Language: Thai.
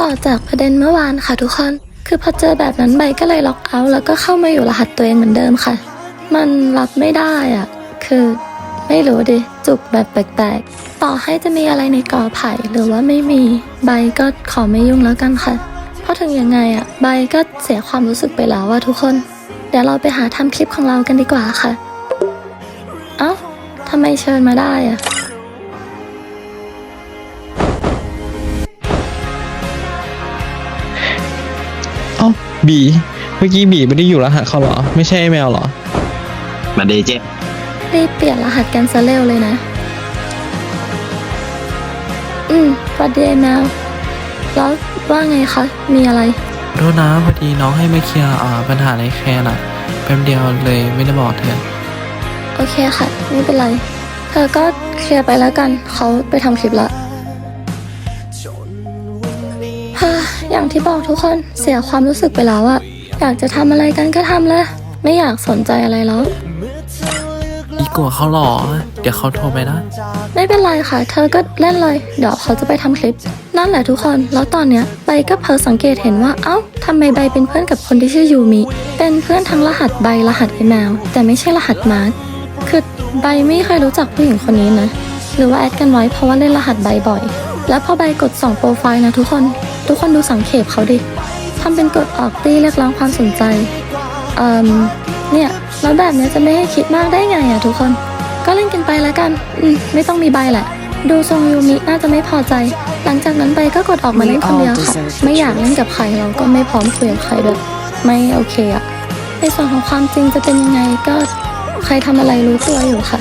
ต่อจากประเด็นเมื่อวานค่ะทุกคน คือพอเจอแบบนั้นใบก็เลยล็อกเอาท์แล้วก็เข้ามาอยู่รหัสตัวเองเหมือนเดิมค่ะ มันรับไม่ได้อะ คือไม่รู้ดิ จุกแบบแปลกๆ ต่อให้จะมีอะไรในกอไผ่หรือว่าไม่มี ใบก็ขอไม่ยุ่งแล้วกันค่ะ เพราะถึงยังไงอะ ใบก็เสียความรู้สึกไปแล้วว่าทุกคน เดี๋ยวเราไปหาทำคลิปของเรากันดีกว่าค่ะ เอ้าทำไมเชิญมาได้อะ เอ้าบีเมื่อกี้บีไม่ได้อยู่รหัสเขาเหรอ ไม่ใช่ไอ้แมวเหรอ มาเดเจรีบเปลี่ยนรหัสกันซะเร็วเลยนะ อืมสวัสดีไอ้แมวแล้วว่าไงคะ มีอะไร โทษนะพอดีน้องให้มาเคลียร์อ่าปัญหาในแคนอะแป๊บเดียวเลยไม่ได้บอกเธอ โอเคค่ะ ไม่เป็นไร เธอก็เคลียร์ไปแล้วกัน เขาไปทำคลิปละ อย่างที่บอกทุกคนเสียความรู้สึกไปแล้วอะอยากจะทำอะไรกันก็ทำเลยไม่อยากสนใจอะไรแล้ว อีกลัวเขาหรอ เดี๋ยวเขาโทรไปนะ ไม่เป็นไรค่ะ เธอก็เล่นเลย เดี๋ยวเขาจะไปทำคลิป นั่นแหละทุกคน แล้วตอนเนี้ยใบก็เพิ่สังเกตเห็นว่า เอ้าทำไมใบเป็นเพื่อนกับคนที่ชื่อยูมิ เป็นเพื่อนทั้งรหัสใบรหัสไอแมว แต่ไม่ใช่รหัสมาร์คคือใบไม่เคยรู้จักผู้หญิงคนนี้นะ หรือว่าแอดกันไว้เพราะว่าเล่นรหัสใบบ่อย แล้วพอใบกดส่องโปรไฟล์นะทุกคน ทุกคนดูสังเขปเขาดิทำเป็นกดออกตีเรียกร้องความสนใจ เอ่มเนี่ยแล้วแบบเนี้ยจะไม่ให้คิดมากได้ไงอะทุกคน ก็เล่นกันไปแล้วกัน อืมไม่ต้องมีใบแหละ ดูทรงยูมิน่าจะไม่พอใจ หลังจากนั้นใบก็กดออกมาเล่นคนเดียวค่ะ ไม่อยากเล่นกับใครเราก็ไม่พร้อมคุยกับใครด้วยไม่โอเคอะในส่วนของความจริงจะเป็นยังไงก็ใครทำอะไรรู้ตัวอยู่ค่ะ